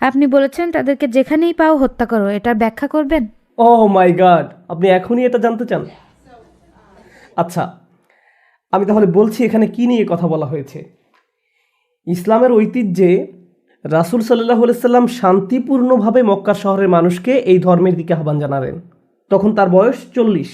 আপনি বলেছেন তাদেরকে যেখানেই পাও হত্যা করো এটার ব্যাখ্যা করবেন? ও মাই গড আপনি এখনই এটা জানতে চান? আচ্ছা আমি তাহলে বলছি এখানে কি নিয়ে কথা বলা হয়েছে। ইসলামের ঐতিহ্যে রাসুল সাল্লাহ সাল্লাম শান্তিপূর্ণভাবে মক্কা শহরের মানুষকে এই ধর্মের দিকে আহ্বান জানালেন। তখন তার বয়স চল্লিশ।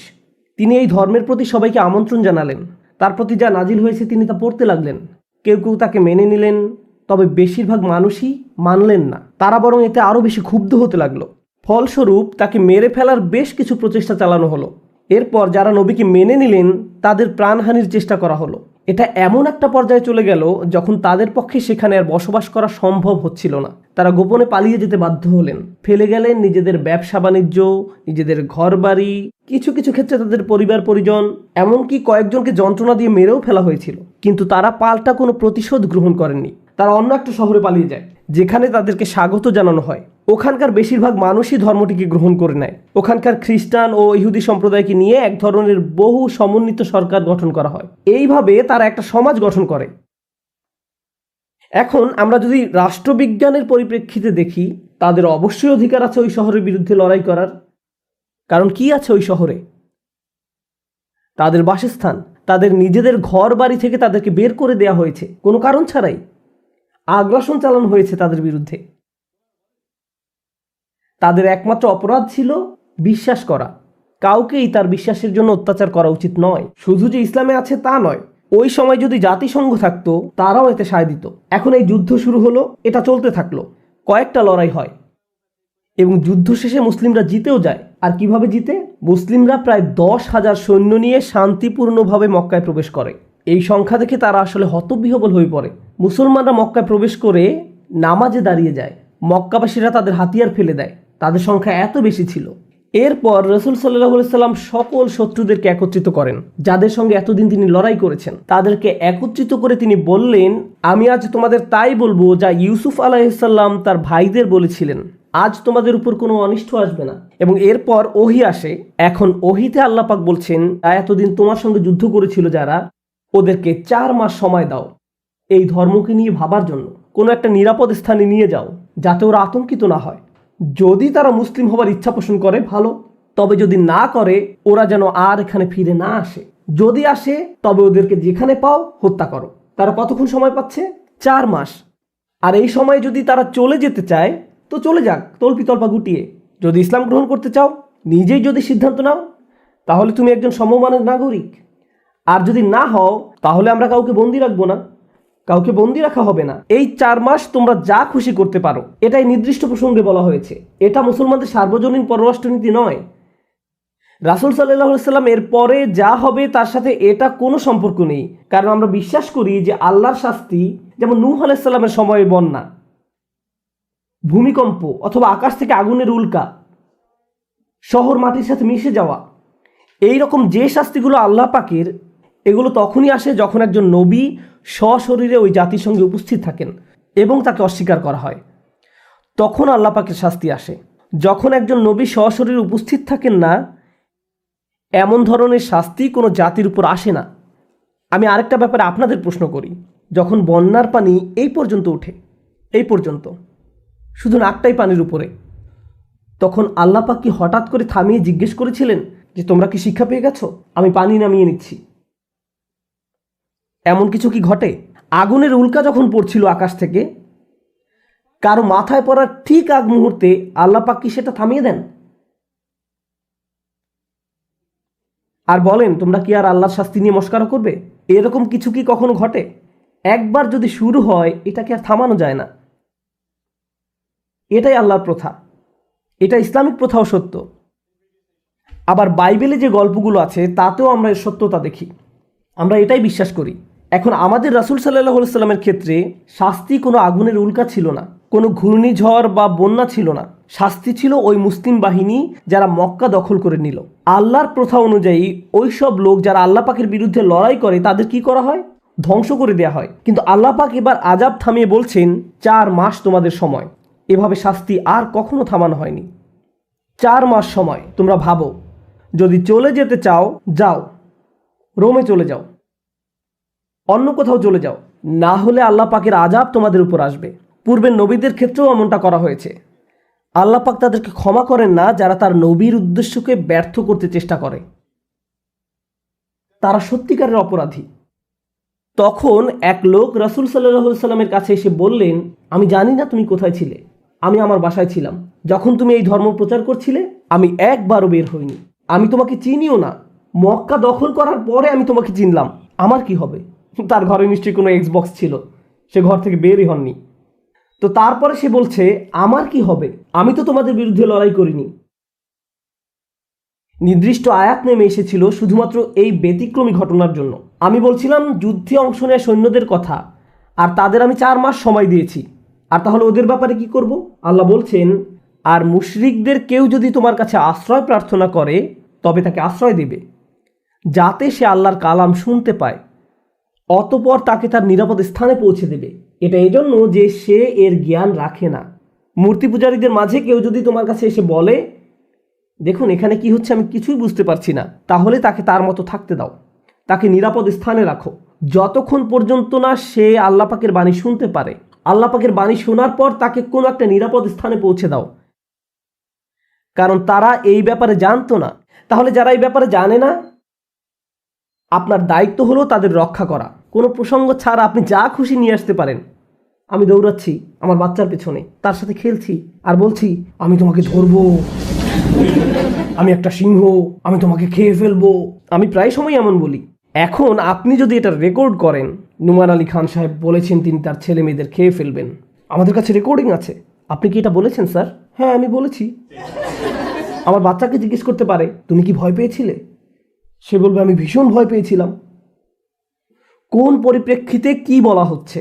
তিনি এই ধর্মের প্রতি সবাইকে আমন্ত্রণ জানালেন। তার প্রতি যা নাজিল হয়েছে তিনি তা পড়তে লাগলেন। কেউ কেউ তাকে মেনে নিলেন। তবে বেশিরভাগ মানুষই মানলেন না। তারা বরং এতে আরও বেশি ক্ষুব্ধ হতে লাগল। ফলস্বরূপ, তাকে মেরে ফেলার বেশ কিছু প্রচেষ্টা চালানো হলো। এরপর যারা নবীকে মেনে নিলেন, তাদের প্রাণহানির চেষ্টা করা হলো। এটা এমন একটা পর্যায়ে চলে গেল যখন তাদের পক্ষে সেখানে আর বসবাস করা সম্ভব হচ্ছিল না। তারা গোপনে পালিয়ে যেতে বাধ্য হলেন। ফেলে গেলেন নিজেদের ব্যবসা বাণিজ্য, নিজেদের ঘরবাড়ি, কিছু কিছু ক্ষেত্রে তাদের পরিবার পরিজন, এমনকি কয়েকজনকে যন্ত্রণা দিয়ে মেরেও ফেলা হয়েছিল। কিন্তু তারা পাল্টা কোনো প্রতিশোধ গ্রহণ করেননি। তারা অন্য একটা শহরে পালিয়ে যায়, যেখানে তাদেরকে স্বাগত জানানো হয়। ওখানকার বেশিরভাগ মানুষই ধর্মটিকে গ্রহণ করে নেয়। ওখানকার খ্রিস্টান ও ইহুদি সম্প্রদায়কে নিয়ে এক ধরনের বহু সমন্বিত সরকার গঠন করা হয়। এইভাবে তারা একটা সমাজ গঠন করে। এখন আমরা যদি রাষ্ট্রবিজ্ঞানের পরিপ্রেক্ষিতে দেখি, তাদের অবশ্যই অধিকার আছে ওই শহরের বিরুদ্ধে লড়াই করার। কারণ কি আছে ওই শহরে? তাদের বাসস্থান, তাদের নিজেদের ঘর বাড়ি থেকে তাদেরকে বের করে দেয়া হয়েছে। কোনো কারণ ছাড়াই। আগ্রাসন চালানো হয়েছে তাদের বিরুদ্ধে। তাদের একমাত্র অপরাধ ছিল বিশ্বাস করা। কাউকেই তার বিশ্বাসের জন্য অত্যাচার করা উচিত নয়। শুধু যে ইসলামে আছে তা নয়, ওই সময় যদি জাতিসংঘ থাকতো, তারাও এতে সায় দিত। এখন এই যুদ্ধ শুরু হলো, এটা চলতে থাকল। কয়েকটা লড়াই হয়। এবং যুদ্ধ শেষে মুসলিমরা জিতেও যায়। আর কীভাবে জিতে? মুসলিমরা প্রায় দশ হাজার সৈন্য নিয়ে শান্তিপূর্ণভাবে মক্কায় প্রবেশ করে। এই সংখ্যা দেখে তারা আসলে হতবিহবল হয়ে পড়ে। মুসলমানরা মক্কায় প্রবেশ করে নামাজে দাঁড়িয়ে যায়। মক্কাবাসীরা তাদের হাতিয়ার ফেলে দেয়। তাদের সংখ্যা এত বেশি ছিল। এরপর রসুল সাল্লাহ সাল্লাম সকল শত্রুদেরকে একত্রিত করেন। যাদের সঙ্গে এতদিন তিনি লড়াই করেছেন, তাদেরকে একত্রিত করে তিনি বললেন, আমি আজ তোমাদের তাই বলব যা ইউসুফ আলাহিসাল্লাম তার ভাইদের বলেছিলেন। আজ তোমাদের উপর কোনো অনিষ্ট আসবে না। এবং এরপর ওহি আসে। এখন ওহিতে আল্লাপাক বলছেন "তা এতদিন তোমার সঙ্গে যুদ্ধ করেছিল যারা ওদেরকে চার মাস সময় দাও। এই ধর্মকে নিয়ে ভাবার জন্য কোনো একটা নিরাপদ স্থানে নিয়ে যাও, যাতে ওরা আতঙ্কিত না হয়। যদি তারা মুসলিম হবার ইচ্ছা পোষণ করে, ভালো। তবে যদি না করে, ওরা যেন আর এখানে ফিরে না আসে। যদি আসে, তবে ওদেরকে যেখানে পাও, হত্যা করো। তারা কতক্ষণ সময় পাচ্ছে? চার মাস। আর এই সময় যদি তারা চলে যেতে চায়, তো চলে যাক তল্পি তল্পা গুটিয়ে। যদি ইসলাম গ্রহণ করতে চাও, নিজেই যদি সিদ্ধান্ত নাও, তাহলে তুমি একজন সমমানের নাগরিক। আর যদি না হও, তাহলে আমরা কাউকে বন্দি রাখব না। কাউকে বন্দি রাখা হবে না। এই চার মাস তোমরা যা খুশি করতে পারো, এটাই নির্দিষ্ট প্রসঙ্গে বলা হয়েছে। এটা মুসলমানদের সার্বজনীন পররাষ্ট্রনীতি নয়। রাসুল সাল্লাহ সাল্লাম এর পরে যা হবে, তার সাথে এটা কোনো সম্পর্ক নেই। কারণ আমরা বিশ্বাস করি যে আল্লাহর শাস্তি যেমন নূহ আলাইসাল্লামের সময়ে বন্যা, ভূমিকম্প অথবা আকাশ থেকে আগুনের উল্কা, শহর মাটির সাথে মিশে যাওয়া এই রকম যে শাস্তিগুলো আল্লাহ পাকের এগুলো তখনই আসে যখন একজন নবী সশরীরে ওই জাতির সঙ্গে উপস্থিত থাকেন এবং তাকে অস্বীকার করা হয়। তখন আল্লাহ পাকের শাস্তি আসে। যখন একজন নবী সশরীরে উপস্থিত থাকেন না, এমন ধরনের শাস্তি কোনো জাতির উপর আসে না। আমি আরেকটা ব্যাপারে আপনাদের প্রশ্ন করি। যখন বন্যার পানি এই পর্যন্ত ওঠে, এই পর্যন্ত, শুধু নাকটাই পানির উপরে, তখন আল্লাপাক কি হঠাৎ করে থামিয়ে জিজ্ঞেস করেছিলেন যে তোমরা কি শিক্ষা পেয়ে গেছো? আমি পানি নামিয়ে নিচ্ছি। এমন কিছু কি ঘটে? আগুনের উল্কা যখন পড়ছিল আকাশ থেকে, কারও মাথায় পড়ার ঠিক আগ মুহূর্তে আল্লাপাক কি সেটা থামিয়ে দেন? আর বলেন, তোমরা কি আর আল্লাহর শাস্তি নিয়ে মস্কারা করবে? এরকম কিছু কি কখনো ঘটে? একবার যদি শুরু হয় এটাকে আর থামানো যায় না? এটাই আল্লাহর প্রথা। এটা ইসলামিক প্রথাও সত্য। আবার বাইবেলে যে গল্পগুলো আছে, তাতেও আমরা এর সত্যতা দেখি। আমরা এটাই বিশ্বাস করি। এখন আমাদের রাসুল সাল্লাহ সাল্লামের ক্ষেত্রে শাস্তি কোনো আগুনের উল্কা ছিল না, কোনো ঘূর্ণিঝড় বা বন্যা ছিল না। শাস্তি ছিল ওই মুসলিম বাহিনী যারা মক্কা দখল করে নিল। আল্লাহর প্রথা অনুযায়ী ওই সব লোক যারা আল্লাহ পাকের বিরুদ্ধে লড়াই করে, তাদের কি করা হয়? ধ্বংস করে দেওয়া হয়। কিন্তু আল্লাহ পাক এবার আজাব থামিয়ে বলছেন, চার মাস তোমাদের সময়। এভাবে শাস্তি আর কখনো থামানো হয়নি। চার মাস সময়, তোমরা ভাবো। যদি চলে যেতে চাও, যাও। রোমে চলে যাও। অন্য কোথাও চলে যাও। না হলে আল্লাহ পাকের আজাব তোমাদের উপর আসবে। পূর্বের নবীদের ক্ষেত্রেও এমনটা করা হয়েছে। আল্লাহ পাক তাদেরকে ক্ষমা করেন না, যারা তার নবীর উদ্দেশ্যকে ব্যর্থ করতে চেষ্টা করে। তারা সত্যিকারের অপরাধী। তখন এক লোক রাসুল সাল্লাহ সাল্লামের কাছে এসে বললেন, আমি জানি না তুমি কোথায় ছিলে। আমি আমার বাসায় ছিলাম। যখন তুমি এই ধর্ম প্রচার করছিলে, আমি একবারও বের হইনি। আমি তোমাকে চিনিও না। মক্কা দখল করার পরে আমি তোমাকে চিনলাম। আমার কি হবে? তার ঘরে নিশ্চয়ই কোনো এক্সবক্স ছিল। সে ঘর থেকে বেরই হননি। তো তারপরে সে বলছে, আমার কি হবে? আমি তো তোমাদের বিরুদ্ধে লড়াই করিনি। নির্দিষ্ট আয়াত নেমে এসেছিল শুধুমাত্র এই ব্যতিক্রমী ঘটনার জন্য। আমি বলছিলাম, যুদ্ধে অংশ নেওয়া সৈন্যদের কথা, আর তাদের আমি চার মাস সময় দিয়েছি। আর তাহলে ওদের ব্যাপারে কি করব? আল্লাহ বলছেন, আর মুশরিকদের কেউ যদি তোমার কাছে আশ্রয় প্রার্থনা করে, তবে তাকে আশ্রয় দেবে, যাতে সে আল্লাহর কালাম শুনতে পায়। অতপর তাকে তার নিরাপদ স্থানে পৌঁছে দেবে। এটা এজন্য যে সে এর জ্ঞান রাখে না। মূর্তি পূজারীদের মাঝে কেউ যদি তোমার কাছে এসে বলে, দেখুন, এখানে কি হচ্ছে আমি কিছুই বুঝতে পারছি না। তাহলে তাকে তার মতো থাকতে দাও। তাকে নিরাপদ স্থানে রাখো। যতক্ষণ পর্যন্ত না সে আল্লাপাকের বাণী শুনতে পারে। আল্লাপাকের বাণী শোনার পর তাকে কোনো একটা নিরাপদ স্থানে পৌঁছে দাও। কারণ তারা এই ব্যাপারে জানতো না। তাহলে যারা এই ব্যাপারে জানে না আপনার দায়িত্ব হলো তাদের রক্ষা করা। কোনো প্রসঙ্গ ছাড়া আপনি যা খুশি নিয়ে আসতে পারেন। আমি দৌড়াচ্ছি, আমার বাচ্চার পেছনে। তার সাথে খেলছি আর বলছি, আমি তোমাকে ধরবো। আমি একটা সিংহ। আমি তোমাকে খেয়ে ফেলব। আমি প্রায় সময় এমন বলি। এখন আপনি যদি এটা রেকর্ড করেন, নুমান আলী খান সাহেব বলেছেন তিনি তার ছেলে মেয়েদের খেয়ে ফেলবেন। আমাদের কাছে রেকর্ডিং আছে। আপনি কি এটা বলেছেন, স্যার? হ্যাঁ আমি বলেছি। আমার বাচ্চাকে জিজ্ঞেস করতে পারে, তুমি কি ভয় পেয়েছিলে? সে বলবে, আমি ভীষণ ভয় পেয়েছিলাম। কোন পরিপ্রেক্ষিতে কি বলা হচ্ছে?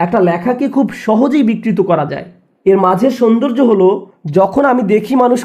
একটা লেখাকে খুব সহজেই বিকৃত করা যায়। এর মাঝের সৌন্দর্য হলো, যখন আমি দেখি মানুষ